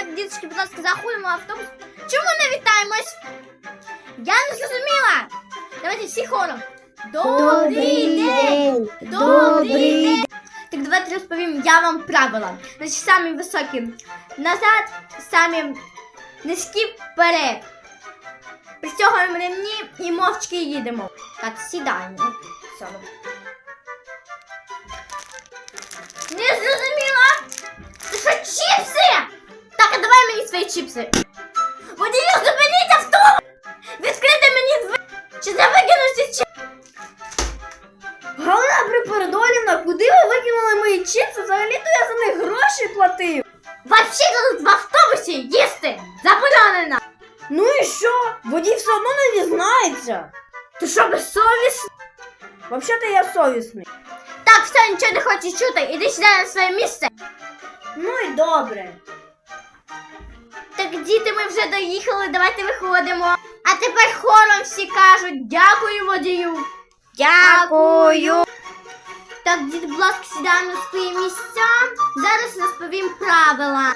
Так, діточки, будь ласка, заходимо в автобус. Чому не вітаємось? Я не зрозуміла. Давайте всі хором. Добрий день! Добрий день! Так давайте розповім я вам правила. Значить, самі високі назад, самі низькі вперед. Пристягуємо ремні і мовчки їдемо. Так, сідаємо. Все. Чіпси. Водію, зупиніть автобус! Відкрити мені двері! Чи це викинути чіпси? Галина Припородолівна, куди ви викинули мої чіпси? Взагалі-то я за них гроші платив. Вообще тут в автобусі їсти заборонено! Ну і що? Водій все одно не дізнається. Ти що безсовісний? Взагалі-то я совісний. Так, все, нічого не хочеш чути, іди сюди на своє місце. Ну і добре. Так, діти, ми вже доїхали, давайте виходимо. А тепер хором всі кажуть дякую водію. Дякую. Так, діти, будь ласка, сідаємо на свої місця. Зараз розповім правила.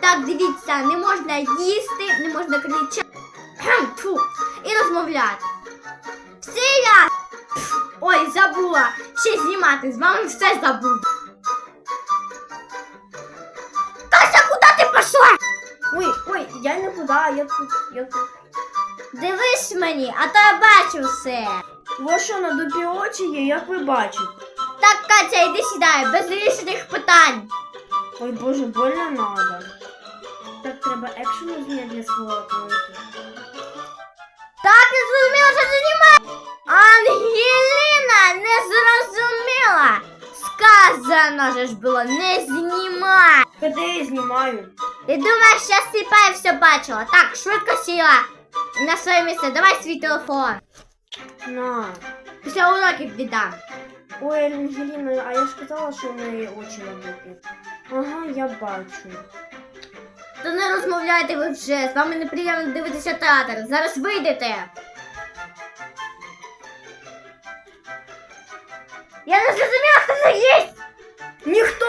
Так, дивіться, не можна їсти, не можна кричати кхем, і розмовляти. Все я. Ой, забула. Ще знімати, з вами все забуду. Тася, куди ти пішла? Ой, ой, я я тут, я тут. Дивись мені, а то я бачу все. У що на дупі очі є, як ви бачите? Так, Катя, йди сідай, без лишних питань. Ой, боже, больно надо. Так треба екшену зняти для свого аккаунту. Так, не зрозуміла, що ти знімаєш. Ангеліна, не зрозуміла. Сказано же ж було, не знімай. Куди я знімаю? Ти думаєш, я сліпа і все бачила. Так, швидко сіла. На своє місце, давай свій телефон. На. Після уроків віддам. Ой, Ангеліна, а я ж казала, що в неї очі на дупі. Ага, я бачу. То не розмовляйте ви вже, з вами неприємно дивитися театр. Зараз вийдете. Я не зрозуміла, хто це є. Ніхто?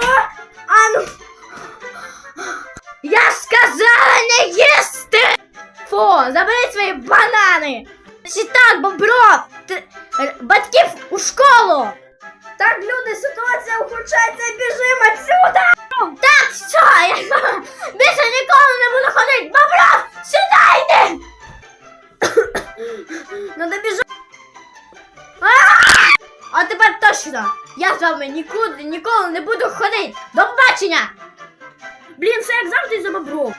Фу, забери свої банани! Чи так, бобров! Ти- Батьків у школу! Так, люди, ситуація ухудшається, біжимо отсюда! Так, все, я більше ніколи не буду ходити! Бобров, сюди йди! Надо біжати. А тепер точно! Я з вами нікуди ніколи не буду ходити! До побачення! Блін, це як завжди за бобров.